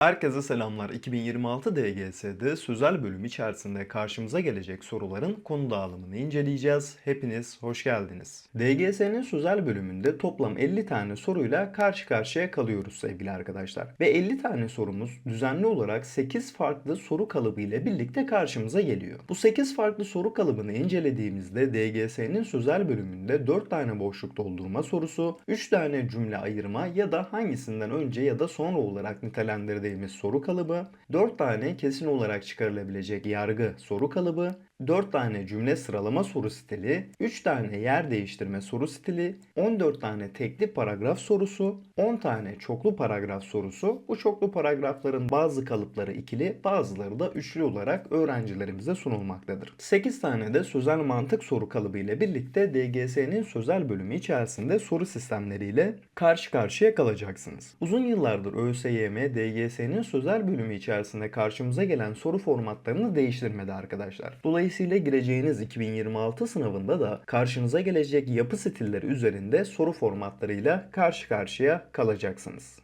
Herkese selamlar. 2026 DGS'de sözel bölüm içerisinde karşımıza gelecek soruların konu dağılımını inceleyeceğiz. Hepiniz hoş geldiniz. DGS'nin sözel bölümünde toplam 50 tane soruyla karşı karşıya kalıyoruz sevgili arkadaşlar. Ve 50 tane sorumuz düzenli olarak 8 farklı soru kalıbı ile birlikte karşımıza geliyor. Bu 8 farklı soru kalıbını incelediğimizde DGS'nin sözel bölümünde 4 tane boşluk doldurma sorusu, 3 tane cümle ayırma ya da hangisinden önce ya da sonra olarak nitelendirdiğimiz soru kalıbı, 4 tane kesin olarak çıkarılabilecek yargı soru kalıbı, 4 tane cümle sıralama soru stili, 3 tane yer değiştirme soru stili, 14 tane tekli paragraf sorusu, 10 tane çoklu paragraf sorusu. Bu çoklu paragrafların bazı kalıpları ikili, bazıları da üçlü olarak öğrencilerimize sunulmaktadır. 8 tane de sözel mantık soru kalıbı ile birlikte DGS'nin sözel bölümü içerisinde soru sistemleriyle karşı karşıya kalacaksınız. Uzun yıllardır ÖSYM, DGS'nin sözel bölümü içerisinde karşımıza gelen soru formatlarını değiştirmedi arkadaşlar. Dolayısıyla gireceğiniz 2026 sınavında da karşınıza gelecek yapı stilleri üzerinde soru formatlarıyla karşı karşıya kalacaksınız.